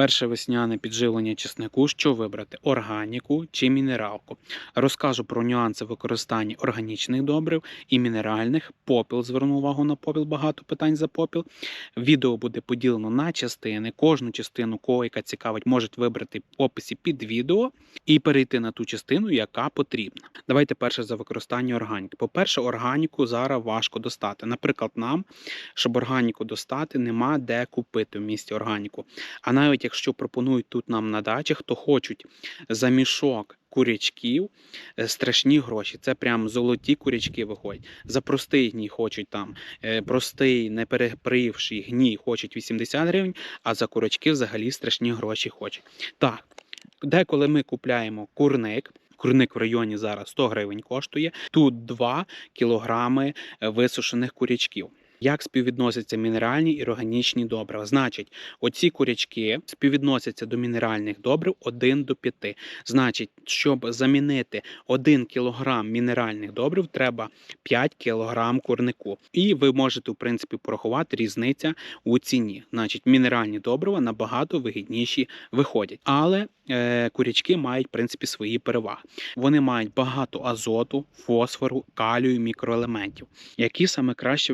Перше весняне підживлення чеснику. Що вибрати: органіку чи мінералку? Розкажу про нюанси використання органічних добрив і мінеральних. Попіл зверну увагу на попіл. Багато питань за попіл. Відео буде поділено на частини. Кожну частину, кого яка цікавить, можуть вибрати в описі під відео і перейти на ту частину, яка потрібна. Давайте перше за використання органіки. По-перше, органіку зараз важко достати. Наприклад, нам, щоб органіку достати, нема де купити в місті органіку. А навіть якщо пропонують тут нам на дачі, хто хочуть за мішок курячків е, страшні гроші. Це прям золоті курячки виходять. За простий гній хочуть там е, простий, не перепривший гній хочуть 80 гривень, а за курочки взагалі страшні гроші хочуть. Так, деколи ми купляємо курник. Курник в районі зараз 100 гривень коштує. Тут 2 кілограми е, висушених курячків. Як співвідносяться мінеральні і органічні добрива? Значить, оці курячки співвідносяться до мінеральних добрив 1 до 5. Значить, щоб замінити 1 кг мінеральних добрив, треба 5 кг курнику. І ви можете, в принципі, порахувати різниця у ціні. Значить, мінеральні добрива набагато вигідніші виходять. Але е, курячки мають, в принципі, свої переваги. Вони мають багато азоту, фосфору, калію, мікроелементів, які саме краще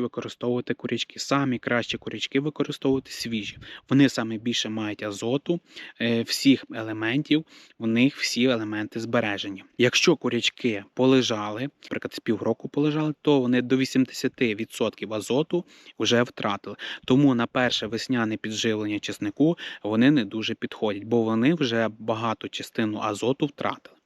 використовувати курячки. Самі краще курячки використовувати свіжі. Вони саме більше мають азоту, е, всіх елементів, в них всі елементи збережені. Якщо курячки полежали, наприклад, з півроку полежали, то вони до 80% азоту вже втратили. Тому на перше весняне підживлення чеснику вони не дуже підходять, бо вони вже багато частину азоту втратили.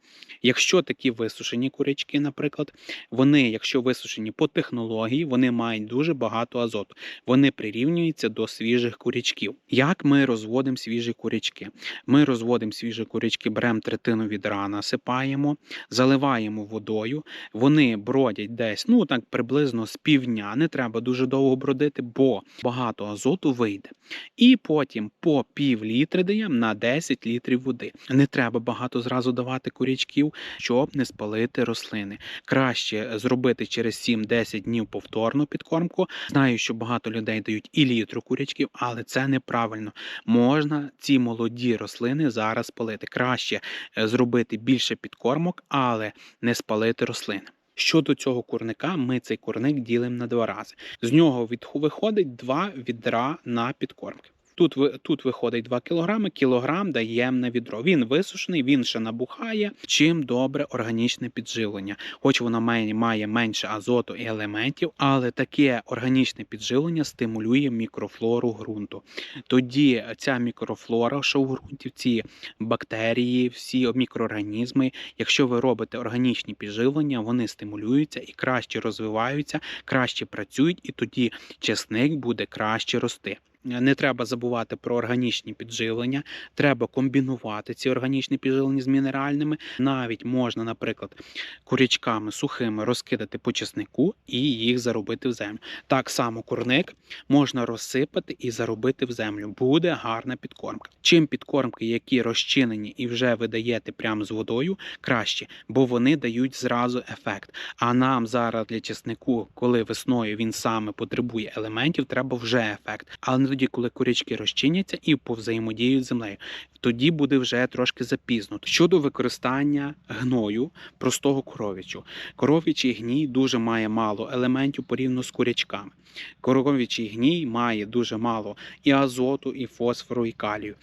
Якщо такі висушені курячки, наприклад, вони, якщо висушені по технології, вони мають дуже багато азоту. Вони прирівнюються до свіжих курячків. Як ми розводимо свіжі курячки? Ми розводимо свіжі курячки, беремо третину відра, насипаємо, заливаємо водою. Вони бродять десь, ну так приблизно з півдня. Не треба дуже довго бродити, бо багато азоту вийде. І потім по пів літри даємо на 10 літрів води. Не треба багато зразу давати курячків, щоб не спалити рослини. Краще зробити через 7-10 днів повторну підкормку. Знаю, що багато людей дають і літру курячків, але це неправильно. Можна ці молоді рослини зараз спалити. Краще е, зробити більше підкормок, але не спалити рослини. Щодо цього курника, ми цей курник ділимо на два рази. З нього виходить два відра на підкормки. Тут, тут виходить 2 кг, кілограм даємо на відро. Він висушений, він ще набухає. Чим добре органічне підживлення. Хоч воно має, має менше азоту і елементів, але таке органічне підживлення стимулює мікрофлору ґрунту. Тоді ця мікрофлора, що в ґрунті, ці бактерії, всі мікроорганізми, якщо ви робите органічні підживлення, вони стимулюються і краще розвиваються, краще працюють, і тоді чесник буде краще рости. Не треба забувати про органічні підживлення. Треба комбінувати ці органічні підживлення з мінеральними. Навіть можна, наприклад, курячками сухими розкидати по чеснику і їх заробити в землю. Так само курник можна розсипати і заробити в землю. Буде гарна підкормка. Чим підкормки, які розчинені і вже ви даєте прямо з водою, краще, бо вони дають зразу ефект. А нам зараз для чеснику, коли весною він саме потребує елементів, треба вже ефект. Але не тоді, коли курячки розчиняться і повзаємодіють з землею. Тоді буде вже трошки запізно. Щодо використання гною простого коров'ячу. Коров'ячий гній дуже має мало елементів порівняно з курячками. Коров'ячий гній має дуже мало і азоту, і фосфору, і калію.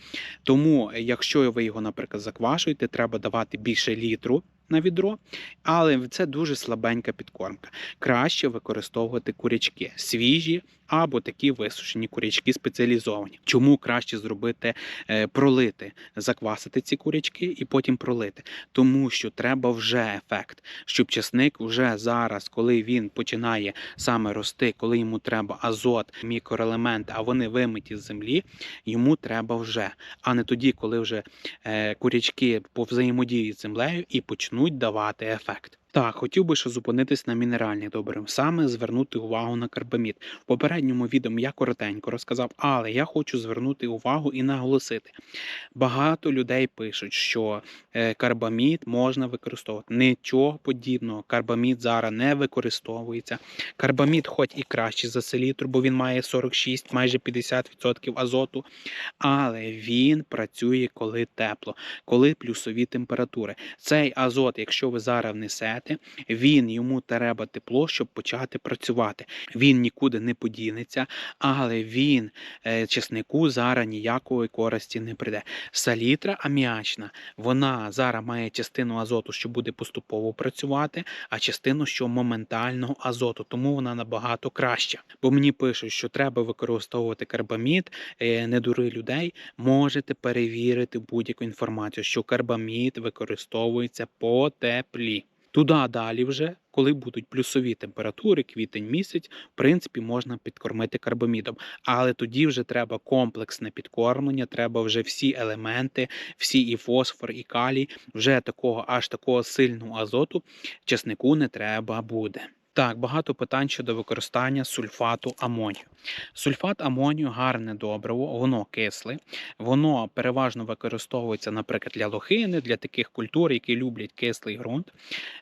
Тому, якщо ви його, наприклад, заквашуєте, треба давати більше літру на відро, але це дуже слабенька підкормка. Краще використовувати курячки свіжі або такі висушені курячки спеціалізовані. Чому краще зробити е, пролити, заквасити ці курячки і потім пролити? Тому що треба вже ефект, щоб чесник вже зараз, коли він починає саме рости, коли йому треба азот, мікроелементи, а вони вимиті з землі, йому треба вже, а не тоді, коли вже е, курячки повзаємодіють з землею і почнуть давати ефект. Так, хотів би ще зупинитись на мінеральних добривах, саме звернути увагу на карбамід. В попередньому відео я коротенько розказав, але я хочу звернути увагу і наголосити. Багато людей пишуть, що е, карбамід можна використовувати. Нічого подібного. Карбамід зараз не використовується. Карбамід, хоч і кращий за селітру, бо він має 46, майже 50% азоту, але він працює коли тепло, коли плюсові температури. Цей азот, якщо ви зараз внесете, він йому треба тепло, щоб почати працювати. Він нікуди не подінеться, але він е, чеснику зараз ніякої користі не прийде. Салітра аміачна, вона зараз має частину азоту, що буде поступово працювати, а частину, що моментального азоту, тому вона набагато краща. Бо мені пишуть, що треба використовувати карбамід, е, не дури людей. Можете перевірити будь-яку інформацію, що карбамід використовується по теплі. Туди далі вже, коли будуть плюсові температури, квітень місяць, в принципі, можна підкормити карбамідом. Але тоді вже треба комплексне підкормлення, треба вже всі елементи, всі і фосфор, і калій, вже такого аж такого сильного азоту часнику не треба буде. Так, багато питань щодо використання сульфату амонію. Сульфат амонію гарне добриво, воно кисле, воно переважно використовується, наприклад, для лохини, для таких культур, які люблять кислий ґрунт.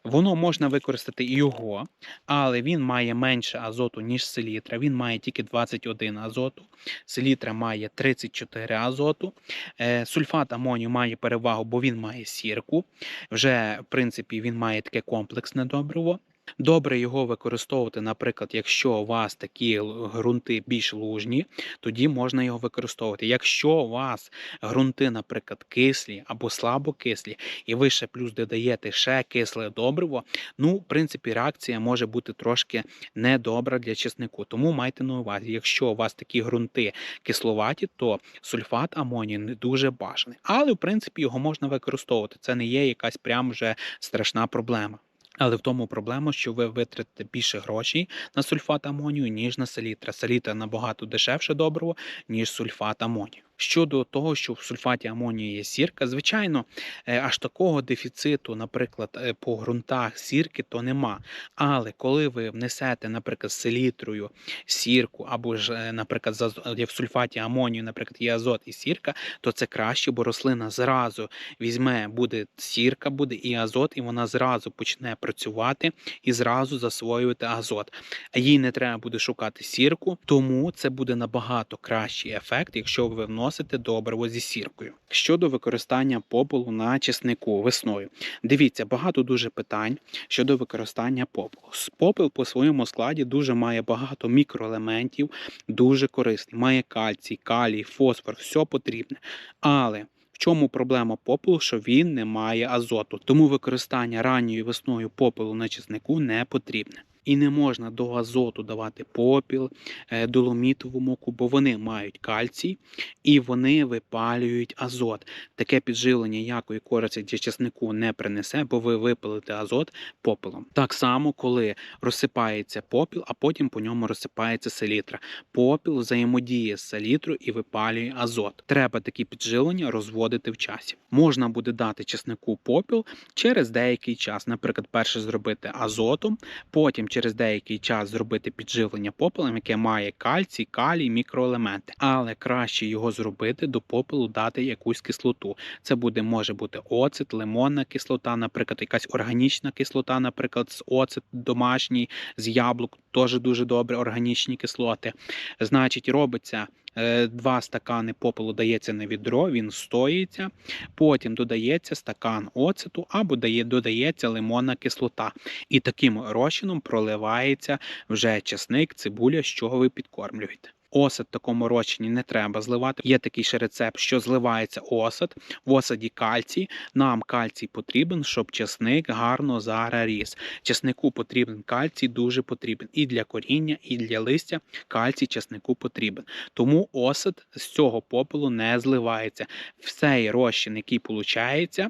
Воно можна використати і його, але він має менше азоту, ніж селітра. Він має тільки 21 азоту, селітра має 34 азоту. Е, Сульфат амонію має перевагу, бо він має сірку. Вже, в принципі, він має таке комплексне добриво. Добре його використовувати, наприклад, якщо у вас такі ґрунти більш лужні, тоді можна його використовувати. Якщо у вас ґрунти, наприклад, кислі або слабокислі, і ви ще плюс додаєте ще кисле добриво, ну, в принципі, реакція може бути трошки недобра для чеснику. Тому майте на увазі, якщо у вас такі ґрунти кисловаті, то сульфат амонію не дуже бажаний. Але, в принципі, його можна використовувати. Це не є якась прям вже страшна проблема. Але в тому проблема, що ви витратите більше грошей на сульфат амонію, ніж на селітра. Селітра набагато дешевше добриво, ніж сульфат амонію. Щодо того, що в сульфаті амонію є сірка, звичайно, е, аж такого дефіциту, наприклад, е, по ґрунтах сірки, то нема. Але коли ви внесете, наприклад, селітрою сірку, або ж, е, наприклад, в сульфаті амонію, наприклад, є азот і сірка, то це краще, бо рослина зразу візьме, буде сірка, буде і азот, і вона зразу почне працювати і зразу засвоювати азот. А їй не треба буде шукати сірку, тому це буде набагато кращий ефект, якщо ви вносите добриво зі сіркою. Щодо використання попелу на чеснику весною, дивіться, багато дуже питань щодо використання попелу. Попел по своєму складі дуже має багато мікроелементів, дуже корисний. Має кальцій, калій, фосфор, все потрібне. Але в чому проблема попелу, що він не має азоту, тому використання ранньою весною попелу на чеснику не потрібне. І не можна до азоту давати попіл, е, доломітову муку, бо вони мають кальцій і вони випалюють азот. Таке підживлення якої користі для чеснику не принесе, бо ви випалите азот попелом. Так само, коли розсипається попіл, а потім по ньому розсипається селітра. Попіл взаємодіє з селітрою і випалює азот. Треба такі підживлення розводити в часі. Можна буде дати чеснику попіл через деякий час, наприклад, перше зробити азотом, потім через деякий час зробити підживлення попелем, яке має кальцій, калій, мікроелементи. Але краще його зробити до попелу дати якусь кислоту. Це буде може бути оцет, лимонна кислота, наприклад, якась органічна кислота, наприклад, з оцет домашній, з яблук, теж дуже добре органічні кислоти. Значить, робиться. Е, Два стакани попелу дається на відро, він стоїться, потім додається стакан оцету або додається лимонна кислота. І таким розчином проливається вже чесник, цибуля, з чого ви підкормлюєте. Осад в такому розчині не треба зливати. Є такий ще рецепт, що зливається осад, в осаді кальцій. Нам кальцій потрібен, щоб часник гарно зараз ріс. Часнику потрібен кальцій, дуже потрібен і для коріння, і для листя. Кальцій часнику потрібен. Тому осад з цього попелу не зливається. Всей розчин, який виходить,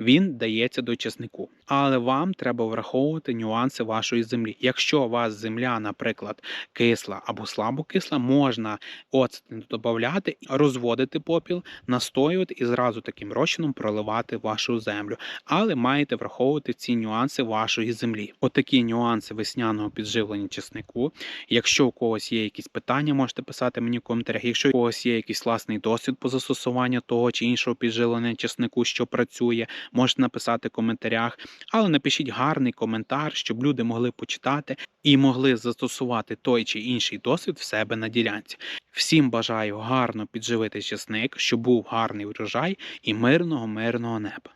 він дається до часнику. Але вам треба враховувати нюанси вашої землі. Якщо у вас земля, наприклад, кисла або слабокисла, можна оцет додати, розводити попіл, настоювати і зразу таким розчином проливати вашу землю. Але маєте враховувати ці нюанси вашої землі. Отакі нюанси весняного підживлення чеснику. Якщо у когось є якісь питання, можете писати мені в коментарях. Якщо у когось є якийсь власний досвід по застосуванню того чи іншого підживлення чеснику, що працює, можете написати в коментарях. Але напишіть гарний коментар, щоб люди могли почитати і могли застосувати той чи інший досвід в себе на ділянці. Всім бажаю гарно підживити чесник, щоб був гарний врожай і мирного, мирного неба.